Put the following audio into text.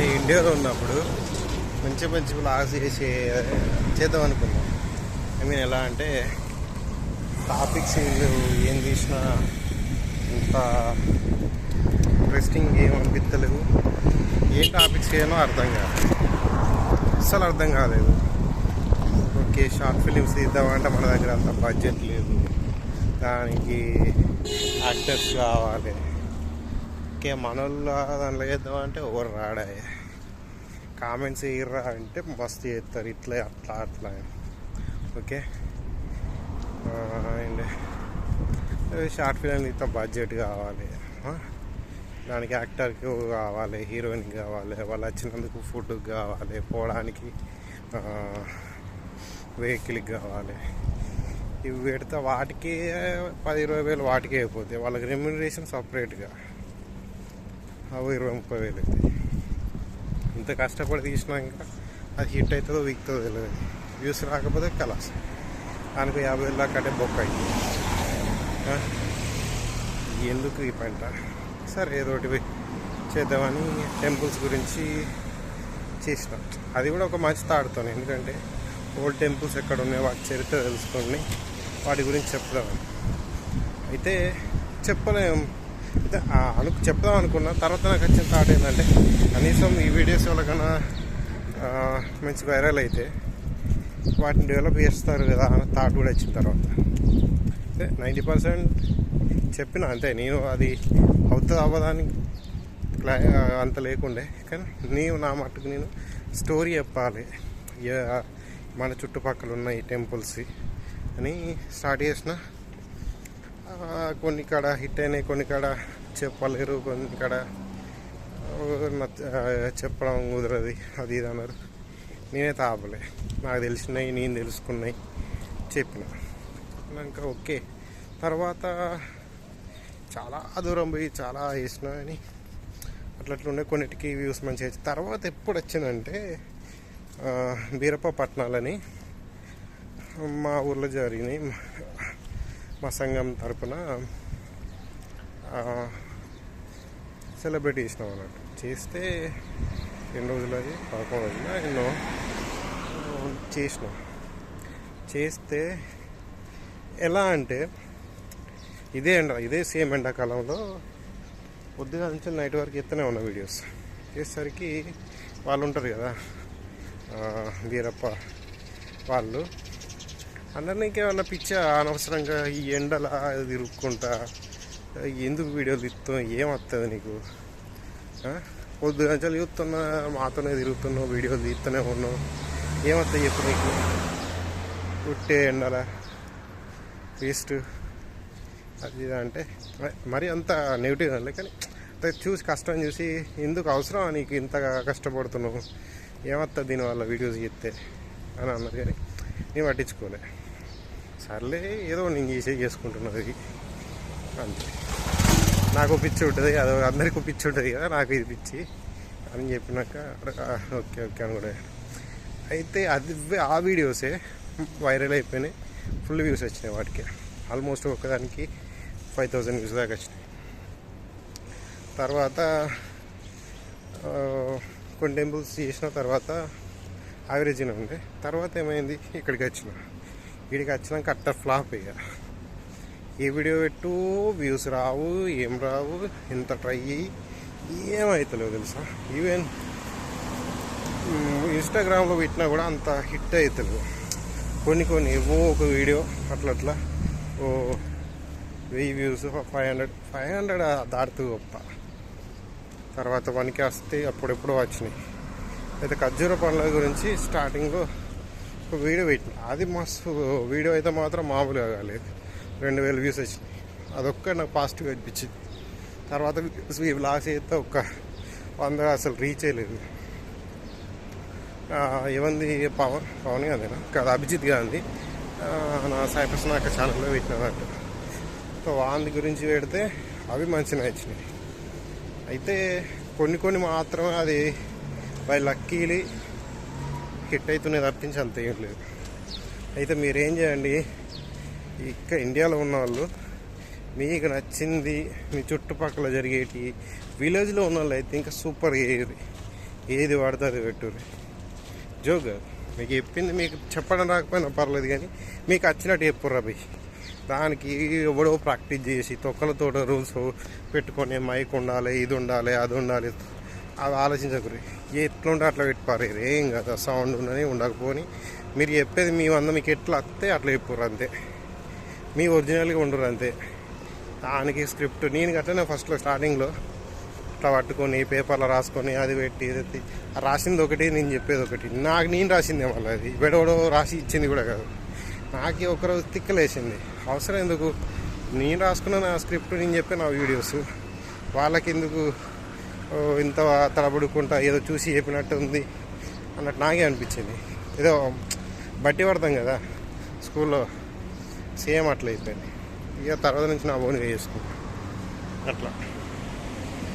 నేను ఇండియాలో ఉన్నప్పుడు మంచి మంచి బ్లాగ్స్ చేసి చేద్దాం అనుకున్నాం. ఐ మీన్ ఎలా అంటే టాపిక్స్ ఏం తీసినా ఇంత ఇంట్రెస్టింగ్ ఏం అనిపించలేవు ఏం టాపిక్స్ చేయనో అర్థం కాదు. అస్సలు అర్థం కాలేదు. ఓకే షార్ట్ ఫిలిమ్స్ తీద్దామంటే మన దగ్గర అంత బడ్జెట్ లేదు. దానికి యాక్టర్స్ కావాలి. ఓకే మనోళ్ళ దాంట్లో చేద్దామంటే ఎవరు రాడా? కామెంట్స్ వేయరా అంటే మస్తు చేస్తారు ఇట్లా అట్లా అట్లా. ఓకే? అండ్ షార్ట్ ఫిలిం ఇంత బడ్జెట్ కావాలి. దానికి యాక్టర్కి కావాలి హీరోయిన్కి కావాలి వాళ్ళు వచ్చినందుకు ఫుడ్ కావాలి పోవడానికి వెహికల్కి కావాలి. ఇవి పెడితే వాటికి పది ఇరవై వేలు వాటికి అయిపోతాయి. వాళ్ళకి రెమ్యునరేషన్ సపరేట్గా. అవి ఇరవై ముప్పై వేలు అవుతాయి ఇంత కష్టపడి తీసినా ఇంకా అది హిట్ అవుతుందో వీక్తుందో తెలియదు వ్యూస్ రాకపోతే కలాస్ దానికి యాభై వేలు దాకా అంటే బొక్క అయింది. ఎందుకు ఈ పంట? సరే ఏదో ఒకటి చేద్దామని టెంపుల్స్ గురించి చేసినాం. అది కూడా ఒక మంచి తాడుతాను. ఎందుకంటే ఓల్డ్ టెంపుల్స్ ఎక్కడ ఉన్నాయో వాటి చరిత్ర తెలుసుకొని వాటి గురించి చెప్దామని. అయితే చెప్పలేము అను చెప్దాం అనుకున్నా. తర్వాత నాకు వచ్చిన థాట్ ఏంటంటే కనీసం ఈ వీడియోస్ ఎవరికైనా మంచి వైరల్ అయితే వాటిని డెవలప్ చేస్తారు కదా అన్న థాట్ కూడా వచ్చిన తర్వాత. అంటే నైంటీ పర్సెంట్ చెప్పిన అంతే. నేను అది అవుతుంది అవ్వదానికి అంత లేకుండే. కానీ నేను నా మట్టుకు నేను స్టోరీ చెప్పాలి. మన చుట్టుపక్కల ఉన్న ఈ టెంపుల్స్ అని స్టార్ట్ చేసిన కొన్ని కాడ హిట్ అయినాయి కొన్ని కాడ చెప్పలేరు కొన్ని కాడ చెప్పడం కుదరదు అది ఇది అన్నారు. నేనే తాపలే. నాకు తెలిసినవి నేను తెలుసుకున్నాయి చెప్పిన. ఇంకా ఓకే. తర్వాత చాలా దూరం పోయి చాలా చేసిన అని అట్లా కొన్నిటికి వ్యూస్ మంచిగా వచ్చి. తర్వాత ఎప్పుడు వచ్చిందంటే బీరప్ప పట్నాలని మా ఊర్లో జరిగినాయి. మా సంఘం తరపున సెలబ్రేట్ చేసినాం అన్నట్టు చేస్తే ఎన్ని రోజులు అది? పదకొండు రోజుల. ఎన్నో? చేసినాం. చేస్తే ఎలా అంటే ఇదే ఎండ ఇదే సేమ్ ఎండాకాలంలో పొద్దుగా నుంచి నైట్ వరకు ఎత్తనే ఉన్న వీడియోస్. చేసేసరికి వాళ్ళు ఉంటారు కదా వీరప్ప వాళ్ళు. అందరినీ ఇంకేమన్నా అనవసరంగా ఈ ఎండల తిరుక్కుంటా ఎందుకు వీడియోలు తీస్తాం ఏమవుతుంది నీకు? పొద్దు గంటలు చూస్తున్నా మాతోనే తిరుగుతున్నావు వీడియోలు తీస్తూనే ఉన్నావు. ఏమవుతాయి చెప్పు నీకు? పుట్టే ఎండల వేస్ట్. అది అంటే మరి అంత నెగిటివ్ అనలే కానీ చూసి కష్టం చూసి ఎందుకు అవసరం నీకు ఇంతగా కష్టపడుతున్నావు? ఏమవుతుంది దీనివల్ల వీడియోస్ చేస్తే అని అన్నారు కానీ నేను పట్టించుకోలే. సర్లే ఏదో నేను చేసే చేసుకుంటున్నది అంతే. నాకు పిచ్చి ఉంటుంది అది అందరికీ పిచ్చి ఉంటుంది కదా నాకు ఇది పిచ్చి అని చెప్పినాక ఓకే ఓకే అని కూడా అయితే అది ఆ వీడియోసే వైరల్ అయిపోయినాయి. ఫుల్ వ్యూస్ వచ్చినాయి వాటికి. ఆల్మోస్ట్ ఒకదానికి ఫైవ్ థౌజండ్ వ్యూస్ దాకా వచ్చినాయి. తర్వాత కొన్ని టెంపుల్స్ చేసిన తర్వాత యావరేజ్గా ఉండే తర్వాత ఏమైంది? ఇక్కడికి వచ్చిన. ఇక్కడికి వచ్చినాక అట్ట ఫ్లాప్ అయ్యా ఏ వీడియో పెట్టు వ్యూస్ రావు ఏం రావు ఎంత ట్రై అయ్యి ఏమవుతలేవు తెలుసా? ఈవెన్ ఇన్స్టాగ్రామ్లో పెట్టినా కూడా అంత హిట్ అవుతలేవు కొన్ని కొన్ని ఏవో ఒక వీడియో అట్లా అట్లా. ఓ వెయ్యి views five hundred five hundred దాటుతూ గొప్ప తర్వాత వన్కి వస్తే అప్పుడెప్పుడో వచ్చినాయి. అయితే ఖర్జూర పండ్ల గురించి స్టార్టింగ్లో వీడియో పెట్టిన. అది మస్తు వీడియో అయితే మాత్రం మామూలుగా కాలేదు. రెండు వేల వ్యూస్ వచ్చినాయి. అదొక్క నాకు పాజిటివ్ అనిపించింది. తర్వాత ఈ బ్లాగ్స్ అయితే ఒక్క వంద అసలు రీచ్ అయ్యలేదు ఏమంది పవన్? పవన్ గాంధీనా? కాదు అభిజిత్ గాంధీ. నా సైప్రస్ నాకు ఛానల్లో పెట్టినట్టు సో వాంది గురించి పెడితే అవి మంచిగా వచ్చినాయి అయితే కొన్ని కొన్ని మాత్రమే అది బై లక్కీలీ కిట్ అవుతున్నాయి తప్పించి అంత ఏం లేదు. అయితే మీరేం చేయండి? ఇక్కడ ఇండియాలో ఉన్న వాళ్ళు మీకు నచ్చింది మీ చుట్టుపక్కల జరిగేటి విలేజ్లో ఉన్న వాళ్ళు అయితే ఇంకా సూపర్ ఏది ఏది వాడితే అది పెట్టుర్రి. జోక్ మీకు చెప్పింది మీకు చెప్పడం రాకపోయినా పర్లేదు కానీ మీకు వచ్చినట్టు చెప్పుర్రా భయ్ దానికి ఎవడో ప్రాక్టీస్ చేసి తొక్కలతో రూల్స్ పెట్టుకొని మైక్ ఉండాలి ఇది ఉండాలి అది ఉండాలి. అవి ఆలోచించకూరి ఎట్లుంటే అట్లా పెట్టుకోరు ఏం కదా సౌండ్ ఉండని ఉండకపోని. మీరు చెప్పేది మీ వంద మీకు ఎట్లా వస్తే అట్లా చెప్పుర్రు అంతే. మీ ఒరిజినల్గా ఉండరు అంతే. దానికి స్క్రిప్ట్ నేను గట్లనే ఫస్ట్లో స్టార్టింగ్లో ఇట్లా పట్టుకొని పేపర్లో రాసుకొని అది పెట్టి ఇది రాసింది ఒకటి నేను చెప్పేది ఒకటి. నాకు నేను రాసిందే మళ్ళీ అది. వెడవడో రాసి ఇచ్చింది కూడా కాదు. నాకు ఒకరోజు తిక్కలేసింది. అవసరం ఎందుకు? నేను రాసుకున్న నా స్క్రిప్ట్ నేను చెప్పే నా వీడియోస్. వాళ్ళకి ఎందుకు ఇంత తలబడుకుంటా ఏదో చూసి చెప్పినట్టు ఉంది అన్నట్టు నాకే అనిపించింది. ఏదో బట్టి పడతాం కదా స్కూల్లో సేమ్ అట్లా అయిపోయింది ఇక తర్వాత నుంచి నా ఓన్గా చేసుకుంటా. అట్లా.